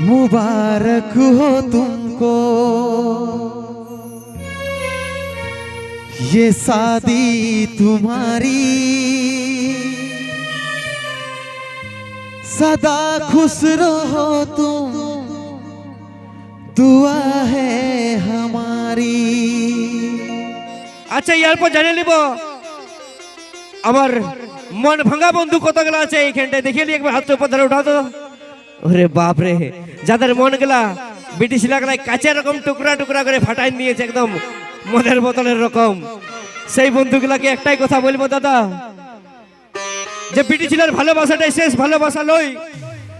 मुबारक हो तुमको ये शादी तुम्हारी सदा खुश रहो तुम दुआ है हमारी আচ্ছা এরপর জানে নিব আমার মন ভাঙা বন্ধু কতগুলো আছে এইখানটায় দেখিয়ে নিয়ে একবার হাত উপর ধরে উঠাও তো ওরে বাপ রে যাদের মন গেলা ব্রিটিশ লাগলাই কাঁচা রকম টুকরা টুকরা করে ফাটাই নিয়েছে একদম মদের বোতলের রকম সেই বন্ধুগুলাকে একটাই কথা বলবো দাদা যে ব্রিটিশের ভালোবাসাটাই শেষ ভালোবাসা লই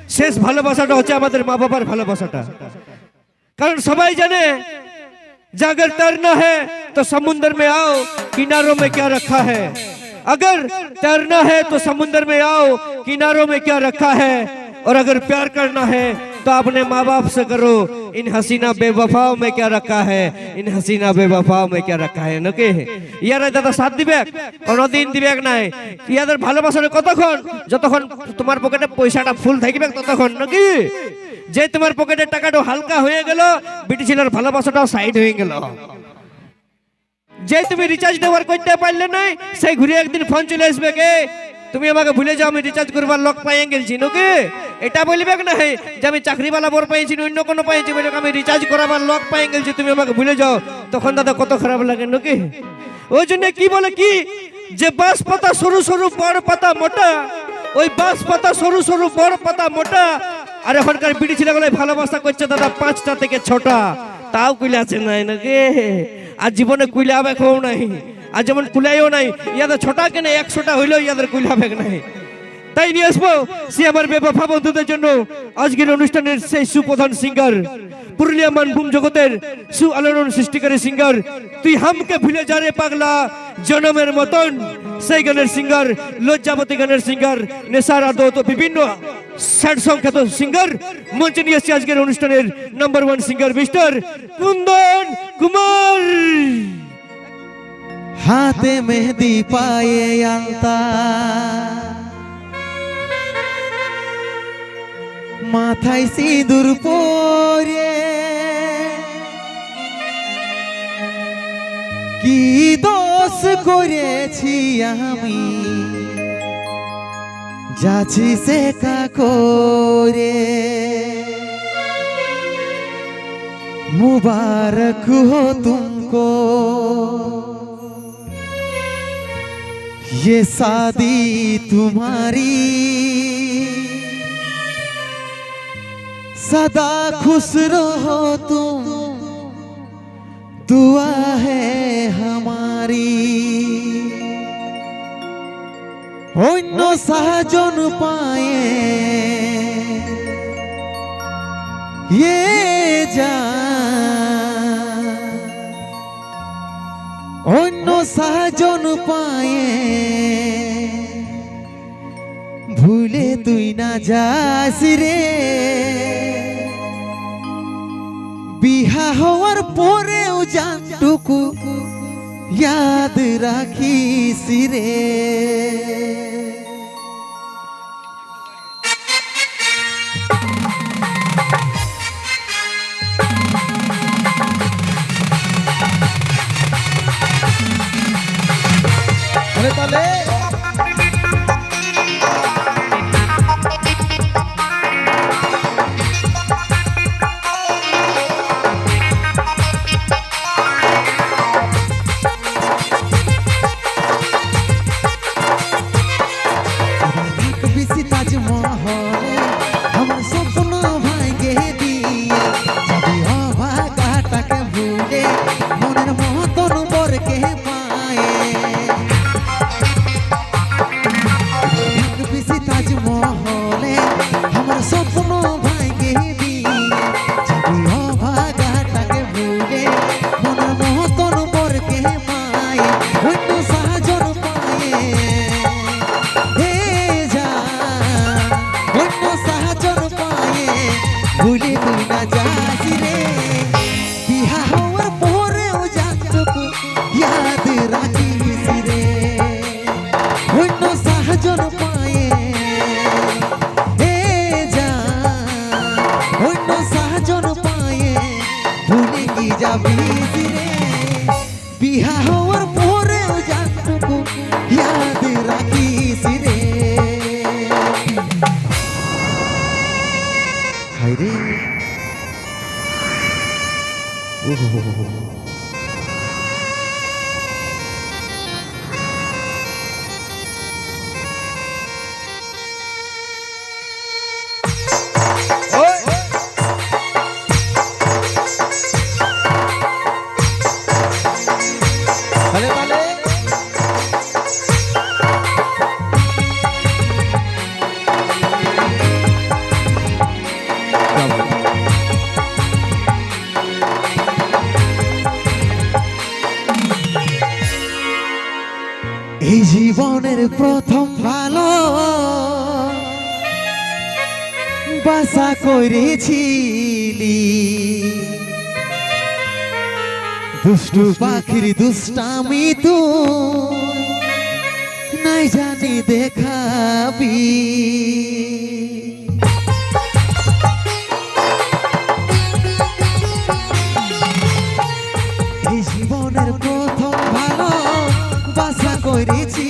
শেষ ভালোবাসাটা হচ্ছে আমাদের মা বাবার ভালোবাসাটা কারণ সবাই জানে कि अगर तैरना है तो समुंदर में आओ किनारों में क्या रखा है अगर तैरना है तो समुंदर में आओ किनारों में क्या रखा है और अगर प्यार करना है तो अपने माँ बाप से करो इन हसीना बेवफाओं में क्या रखा है इन हसीना बेवफाओं में क्या रखा है নাকি ইয়ারা দাদা সাথ দিবে কোনোদিন দিবে নাই ইয়াদের ভালোবাসার কতক্ষণ যতক্ষণ তোমার পকেটে পয়সাটা ফুল থাকবে ততক্ষণ নাকি যে তোমার পকেটের টাকাটা হালকা হয়ে গেল ব্রিটিশের ভালোবাসাটাও সাইড হয়ে গেল যে তুমি রিচার্জ দেওয়ার করতে পারলে নাই সেই ঘুরে একদিন ফোন চলে আসবে কে তুমি আমাকে ভুলে যাও, আমি রিচার্জ করবার লোক পাইয়ে গেছি নাকি? এটা বলবে না যে আমি চাকরিওয়ালা বর পাইছি অন্য কোনো পাইছি বলে আমি রিচার্জ করাবার লোক পাইয়ে গেছি তুমি আমাকে ভুলে যাও। তখন দাদা কত খারাপ লাগে, নাকি? ওই জন্য কি বলে কি? যে বাঁশ পাতা সরু সরু, বড় পাতা মোটা, ওই বাঁশ পাতা সরু সরু, বড় পাতা মোটা। আর এখনকার বিড়ি ছেলেগুলো ভালোবাসা করছে দাদা, পাঁচটা থেকে ছটা। তাও কুইলে আছে নাই, নাকি? আর জীবনে কুইলে আবেগ হও নাই। আর যেমন কুলাইও নাই, ইয়াদের ছটা কেনে একশোটা হইলেও ইয়াদের কুইলে আবেগ নাই তাই নিয়ে আসব, সে আমার বেবাফা বন্ধুদের জন্য আজকের অনুষ্ঠানের সেই সুপ্রধান সিঙ্গার পুরুলিয়া মানভূম জগতের সু আলোড়ন সৃষ্টিকারী সিঙ্গার তুই হামকে ভুলে যা পাগলা, জনমের মতন। সেই গানের সিঙ্গার লজ্জাবতী গানের সিঙ্গার নেশার আদত বিভিন্ন স্যাড সং খ্যাত সিঙ্গার মঞ্চে নিয়ে এসেছে আজকের অনুষ্ঠানের number one singer mister Kundan Kumar. হাতে মেহদি পায়ে আনতা মাথায় সিঁদুর পরে কি দোষ করেছি আমি? যাচ্ছি সে করে। মুবারক হো তুমি ये शादी तुम्हारी सदा खुश रहो तुम दुआ है हमारी অন্য সাহায্য পায়ে ये যা অন্য সাহায্য পায়ে। ভুলে তুই না যাস রে। বিহা হওয়ার পরেও জানটুকু ইয়াদ রাখিস রে। জীবনের প্রথম ভালো। বাসা করেছিলি। দুষ্টু পাখির দুষ্টামি তো নাই জানি দেখাবি। জীবনের প্রথম ভালো বাসা করেছি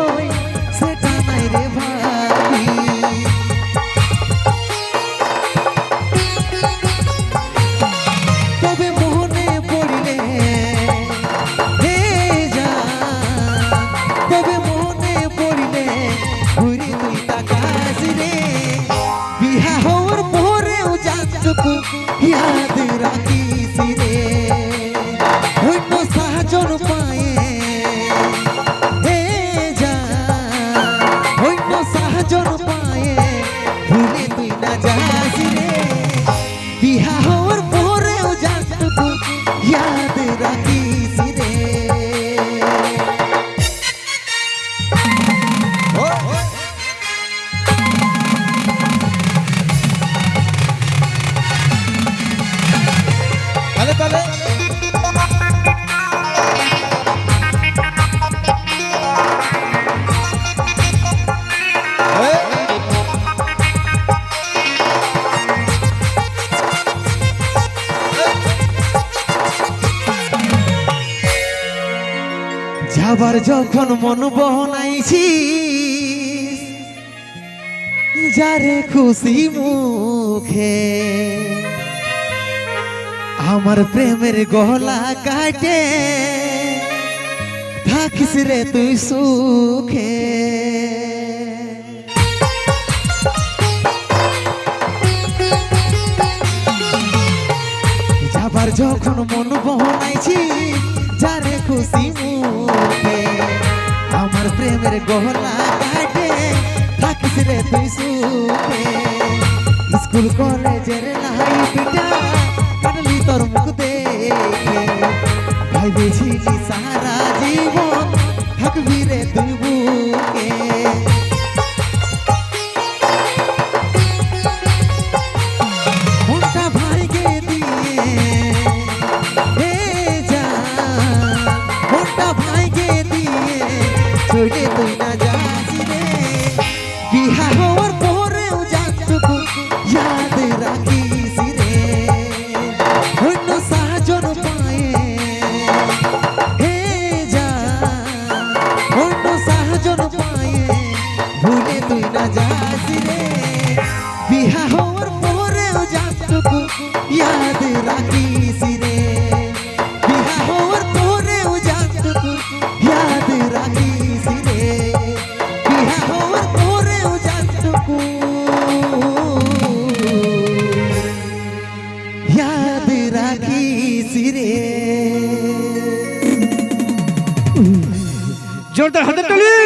তুই তাকাস তাহলে তাহলে যাবার যখন মন বহনাইছি যারে খুশি মুখে আমার প্রেমের গলা কাটে। থাকিস রে তুই সুখে। যাবার যখন মন বহনাইছি, যারে খুশি মুখে। আমার প্রেমের গহলা কাটে, থাকিস রে তুই সুখে। স্কুল, কলেজের দেখে ভাইবেছিলি সারা জীবন থাকবি রে তুই